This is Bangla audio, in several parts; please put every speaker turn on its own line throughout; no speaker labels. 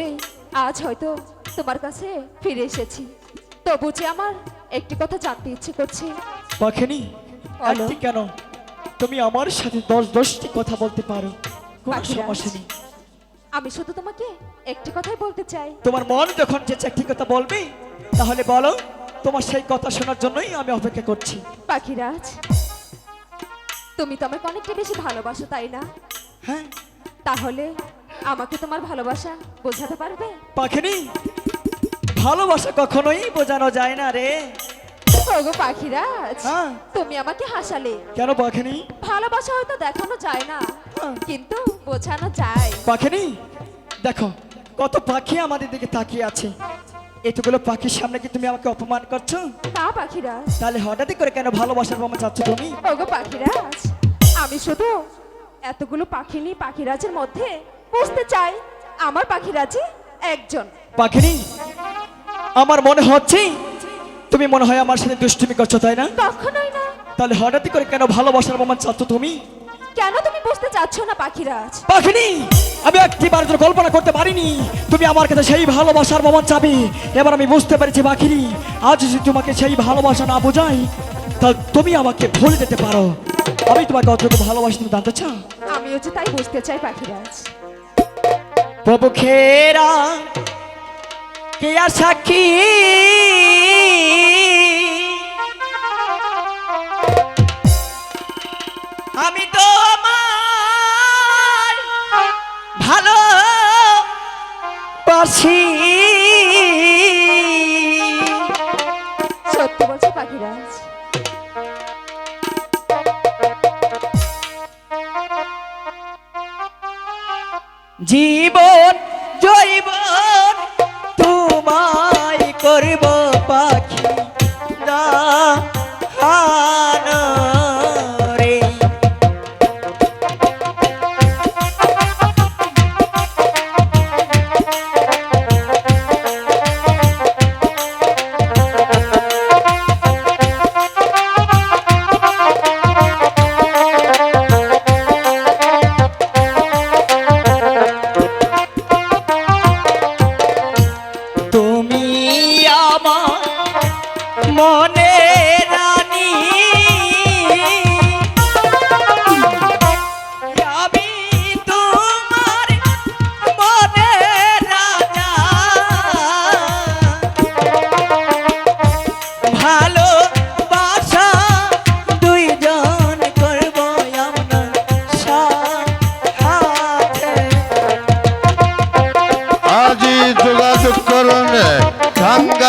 জোরে আজ হয়তো তোমার কাছে ফিরে এসেছি। তবু যে আমার একটি কথা জানতে ইচ্ছে করছে।
পাখিনি। একটি কেন? তুমি আমার সাথে দশ দশটি কথা বলতে পারো। কোনো সমস্যা নেই।
আমি শুধু তোমাকে একটি কথাই বলতে চাই।
তোমার মন যখন যে একটি কথা বলবে তাহলে বলো তোমার সেই কথা শোনার জন্যই আমি অপেক্ষা করছি।
পাখিরাজ তুমি তো আমাকে অনেকটা বেশি ভালোবাসো তাই না?
হ্যাঁ।
তাহলে আমাকে তোমার ভালোবাসা বোঝাতে পারবে?
পাখিনি? ভালোবাসা কখনোই বোঝানো যায় না রে।
ওগো পাখিরাজ
হ্যাঁ।
তুমি আমাকে হাসালে।
কেন পাখিনি?
ভালোবাসা হয়তো দেখানো যায় না
হ্যাঁ।
কিন্তু বোঝানো যায়।
পাখিনি? দেখো কত পাখি আমাদের দিকে তাকিয়ে আছে। এতগুলো পাখির সামনে কি তুমি আমাকে অপমান করছ?
না পাখিরাজ
তাহলে হঠাৎই করে কেন ভালোবাসার বোমা চাচ্ছ তুমি?
ওগো পাখিরাজ আমি শুধু এতগুলো পাখি নিয়ে পাখিরাজের মধ্যে বুঝতে চাই আমার পাখিরাজে একজন।
পাখিনি? আমার মনে হচ্ছে তুমি মনে হয় আমার সাথে দুষ্টুমি করছ তাই না?
কখনোই না।
তাহলে হঠাৎই করে কেন ভালোবাসার বোমা চাচ্ছ তুমি?
কেন তুমি বুঝতে চাচ্ছ না পাখিরাজ
পাখিনি? আমি একটিবার তোর কল্পনা করতে পারিনি তুমি আমার কাছে সেই ভালোবাসার মমন চাবে। এবার আমি বুঝতে পেরেছি পাখিনি আজ যদি তোমাকে সেই ভালোবাসা না বোঝাই তাহলে তুমি আমাকে ভুলে যেতে পারো। আমি তোমাকে অতটুকু ভালোবাসা তুমি জানতে চাও?
আমিও যে তাই বুঝতে চাই পাখিরাজ
প্রভু খেরা কে আর সাক্ষী। আমি তো আমার ভালো বাসি জীবন জৈবন তোমায় করব।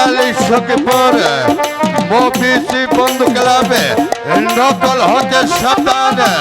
বাঙালি সকে পরে মফিসি বন্ধু ক্লাবে নকল হতে সাবধানে।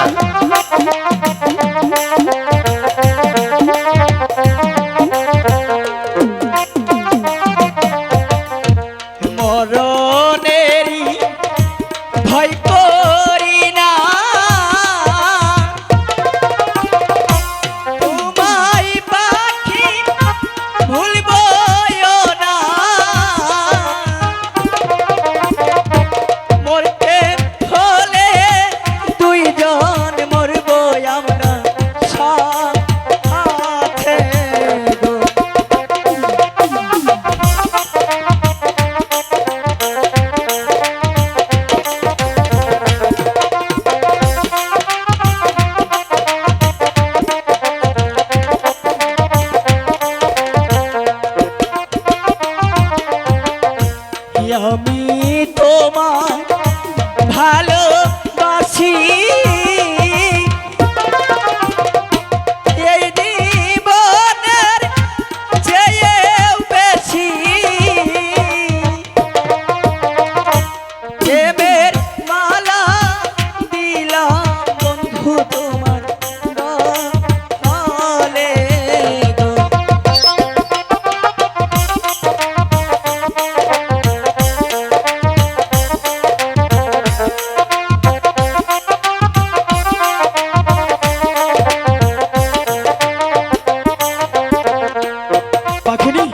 পাখিনি?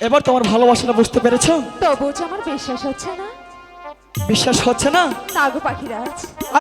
এবার তোমার ভালোবাসাটা বুঝতে পেরেছ?
তবু যে আমার বিশ্বাস হচ্ছে না।
বিশ্বাস হচ্ছে না?
না গো পাখিরাজ।